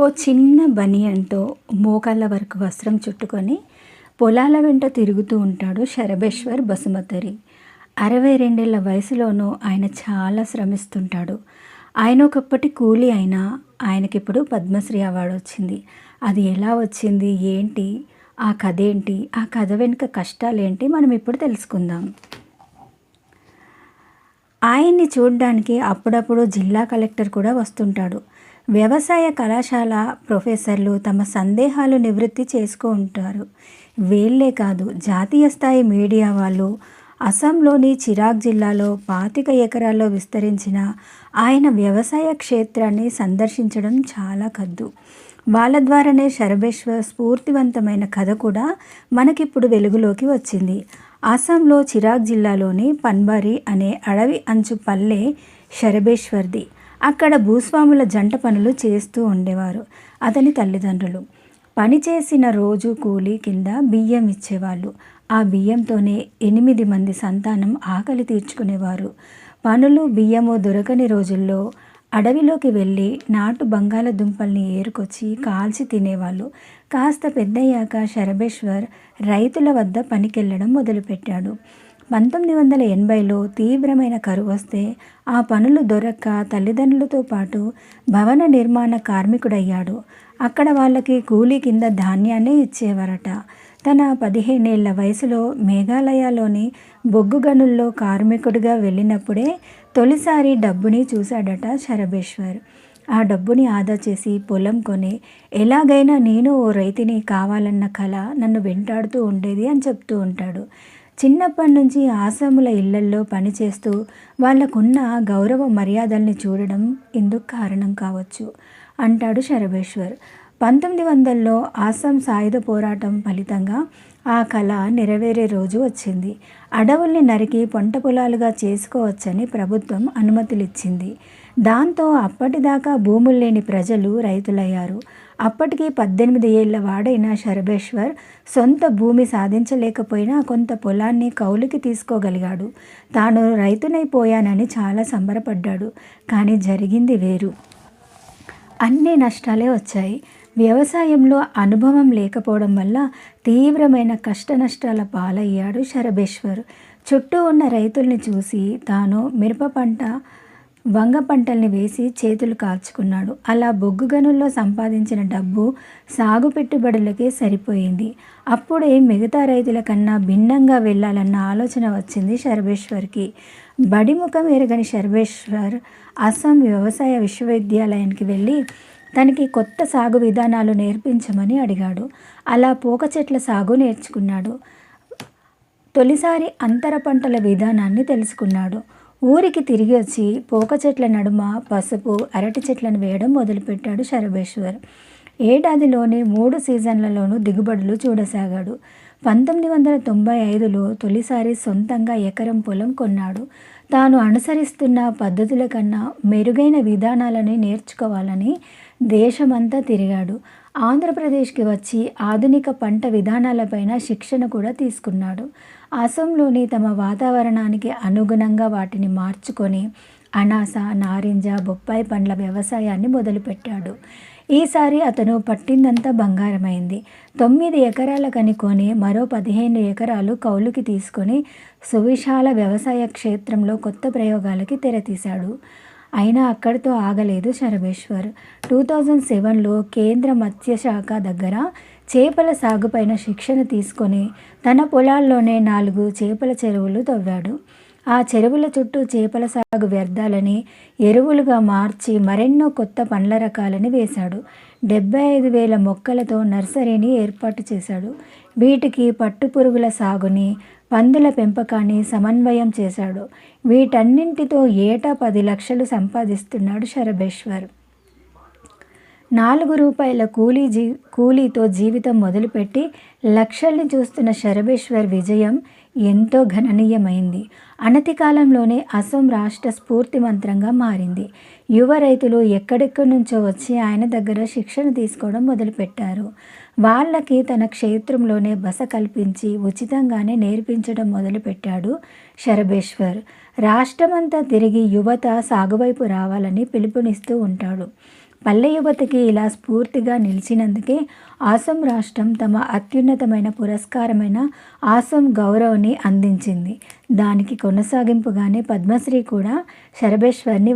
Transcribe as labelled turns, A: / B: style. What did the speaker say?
A: ఓ చిన్న బనియన్తో మోకాళ్ళ వరకు వస్త్రం చుట్టుకొని పొలాల వెంట తిరుగుతూ ఉంటాడు శరభేశ్వర్ బసుమతరి. అరవై రెండేళ్ళ వయసులోనూ ఆయన చాలా శ్రమిస్తుంటాడు. ఆయన ఒకప్పటి కూలి అయినా ఆయనకిప్పుడు పద్మశ్రీ అవార్డు వచ్చింది. అది ఎలా వచ్చింది? ఏంటి? ఆ కథ ఏంటి? ఆ కథ వెనుక కష్టాలేంటి? మనం ఇప్పుడు తెలుసుకుందాం. ఆయన్ని చూడడానికి అప్పుడప్పుడు జిల్లా కలెక్టర్ కూడా వస్తుంటాడు. వ్యవసాయ కళాశాల ప్రొఫెసర్లు తమ సందేహాలు నివృత్తి చేసుకో ఉంటారు. వీళ్ళే కాదు జాతీయ స్థాయి మీడియా వాళ్ళు అస్సాంలోని చిరాగ్ జిల్లాలో పాతిక ఎకరాల్లో విస్తరించిన ఆయన వ్యవసాయ క్షేత్రాన్ని సందర్శించడం చాలా కద్దు. వాళ్ళ ద్వారానే శరభేశ్వర్ స్ఫూర్తివంతమైన కథ కూడా మనకిప్పుడు వెలుగులోకి వచ్చింది. అస్సాంలో చిరాగ్ జిల్లాలోని పన్బారి అనే అడవి అంచు పల్లె శరభేశ్వర్ది. అక్కడ భూస్వాముల జంట పనులు చేస్తూ ఉండేవారు. అతని తల్లిదండ్రులు. పని చేసిన రోజు కూలి కింద బియ్యం ఇచ్చేవాళ్ళు. ఆ బియ్యంతోనే ఎనిమిది మంది సంతానం ఆకలి తీర్చుకునేవారు. పనులు బియ్యము దొరకని రోజుల్లో అడవిలోకి వెళ్ళి నాటు బంగాళదుంపల్ని ఏరుకొచ్చి కాల్చి తినేవాళ్ళు. కాస్త పెద్దయ్యాక శరభేశ్వర్ రైతుల వద్ద పనికెళ్ళడం మొదలుపెట్టాడు. పంతొమ్మిది వందల ఎనభైలో తీవ్రమైన కరువు వస్తే ఆ పనులు దొరక్క తల్లిదండ్రులతో పాటు భవన నిర్మాణ కార్మికుడయ్యాడు. అక్కడ వాళ్ళకి కూలీ కింద ధాన్యాన్ని ఇచ్చేవారట. తన పదిహేనేళ్ళ వయసులో మేఘాలయలోని బొగ్గు గనుల్లో కార్మికుడిగా వెళ్ళినప్పుడే తొలిసారి డబ్బుని చూశాడట శరభేశ్వర్. ఆ డబ్బుని ఆదా చేసి పొలం కొని ఎలాగైనా నేను ఓ రైతుని కావాలన్న కళ నన్ను వెంటాడుతూ ఉండేది అని చెప్తూ ఉంటాడు. చిన్నప్పటి నుంచి ఆసాముల ఇళ్ళల్లో పనిచేస్తూ వాళ్ళకున్న గౌరవ మర్యాదల్ని చూడడం ఇందుకు కారణం కావచ్చు అంటాడు శరభేశ్వర్. పంతొమ్మిది వందల్లో ఆసాం సాయుధ పోరాటం ఫలితంగా ఆ కళ నెరవేరే రోజు వచ్చింది. అడవుల్ని నరికి పంట పొలాలుగా చేసుకోవచ్చని ప్రభుత్వం అనుమతులిచ్చింది. దాంతో అప్పటిదాకా భూములు లేని ప్రజలు రైతులయ్యారు. అప్పటికి పద్దెనిమిది ఏళ్ళ వాడైన శరభేశ్వర్ సొంత భూమి సాధించలేకపోయినా కొంత పొలాన్ని కౌలుకి తీసుకోగలిగాడు. తాను రైతునైపోయానని చాలా సంబరపడ్డాడు. కానీ జరిగింది వేరు. అన్ని నష్టాలే వచ్చాయి. వ్యవసాయంలో అనుభవం లేకపోవడం వల్ల తీవ్రమైన కష్ట నష్టాల పాలయ్యాడు శరభేశ్వర్. చుట్టూ ఉన్న రైతుల్ని చూసి తాను మిరప పంట వంగ పంటల్ని వేసి చేతులు కాల్చుకున్నాడు. అలా బొగ్గు గనుల్లో సంపాదించిన డబ్బు సాగు పెట్టుబడులకే సరిపోయింది. అప్పుడే మిగతా రైతుల కన్నా భిన్నంగా వెళ్ళాలన్న ఆలోచన వచ్చింది శర్వేశ్వర్కి బడిముఖం ఎరగని శర్వేశ్వర్ అస్సాం వ్యవసాయ విశ్వవిద్యాలయానికి వెళ్ళి తనకి కొత్త సాగు విధానాలు నేర్పించమని అడిగాడు. అలా పోక చెట్ల సాగు నేర్చుకున్నాడు. తొలిసారి అంతర పంటల విధానాన్ని తెలుసుకున్నాడు. ఊరికి తిరిగి వచ్చి పోక చెట్ల నడుమ పసుపు అరటి చెట్లను వేయడం మొదలుపెట్టాడు శరభేశ్వర్. ఏడాదిలోని మూడు సీజన్లలోనూ దిగుబడులు చూడసాగాడు. పంతొమ్మిది వందల తొంభై ఐదులో తొలిసారి సొంతంగా ఎకరం పొలం కొన్నాడు. తాను అనుసరిస్తున్న పద్ధతుల కన్నా మెరుగైన విధానాలని నేర్చుకోవాలని దేశమంతా తిరిగాడు. ఆంధ్రప్రదేశ్కి వచ్చి ఆధునిక పంట విధానాలపైన శిక్షణ కూడా తీసుకున్నాడు. అసోంలోని తమ వాతావరణానికి అనుగుణంగా వాటిని మార్చుకొని అనాస నారింజ బొప్పాయి పండ్ల వ్యవసాయాన్ని మొదలుపెట్టాడు. ఈసారి అతను పట్టిందంతా బంగారమైంది. తొమ్మిది ఎకరాల కనుకొని మరో పదిహేను ఎకరాలు కౌలుకి తీసుకొని సువిశాల వ్యవసాయ క్షేత్రంలో కొత్త ప్రయోగాలకి తెరతీశాడు. అయినా అక్కడితో ఆగలేదు శరభేశ్వర్ టూ థౌజండ్ సెవెన్లో కేంద్ర మత్స్యశాఖ దగ్గర చేపల సాగుపైన శిక్షణ తీసుకొని తన పొలాల్లోనే నాలుగు చేపల చెరువులు తవ్వాడు. ఆ చెరువుల చుట్టూ చేపల సాగు వ్యర్థాలని ఎరువులుగా మార్చి మరెన్నో కొత్త పండ్ల రకాలని వేశాడు. డెబ్బై ఐదు వేల మొక్కలతో నర్సరీని ఏర్పాటు చేశాడు. వీటికి పట్టుపురుగుల సాగుని పందుల పెంపకాన్ని సమన్వయం చేశాడు. వీటన్నింటితో ఏటా పది లక్షలు సంపాదిస్తున్నాడు శరభేశ్వర్. నాలుగు రూపాయల కూలీ జీ కూలీతో జీవితం మొదలుపెట్టి లక్షల్ని చూస్తున్న శరభేశ్వర్ విజయం ఎంతో గణనీయమైంది అనతి కాలంలోనే అసోం రాష్ట్ర స్ఫూర్తి మంత్రంగా మారింది. యువ రైతులు ఎక్కడెక్కడి నుంచో వచ్చి ఆయన దగ్గర శిక్షణ తీసుకోవడం మొదలుపెట్టారు. వాళ్ళకి తన క్షేత్రంలోనే బస కల్పించి ఉచితంగానే నేర్పించడం మొదలుపెట్టాడు శరభేశ్వర్. రాష్ట్రమంతా తిరిగి యువత సాగువైపు రావాలని పిలుపునిస్తూ ఉంటాడు. పల్లె యువతకి ఇలా స్ఫూర్తిగా నిలిచినందుకే ఆసం రాష్ట్రం తమ అత్యున్నతమైన పురస్కారమైన ఆసం గౌరవ్ని అందించింది. దానికి కొనసాగింపుగానే పద్మశ్రీ కూడా శరభేశ్వర్ని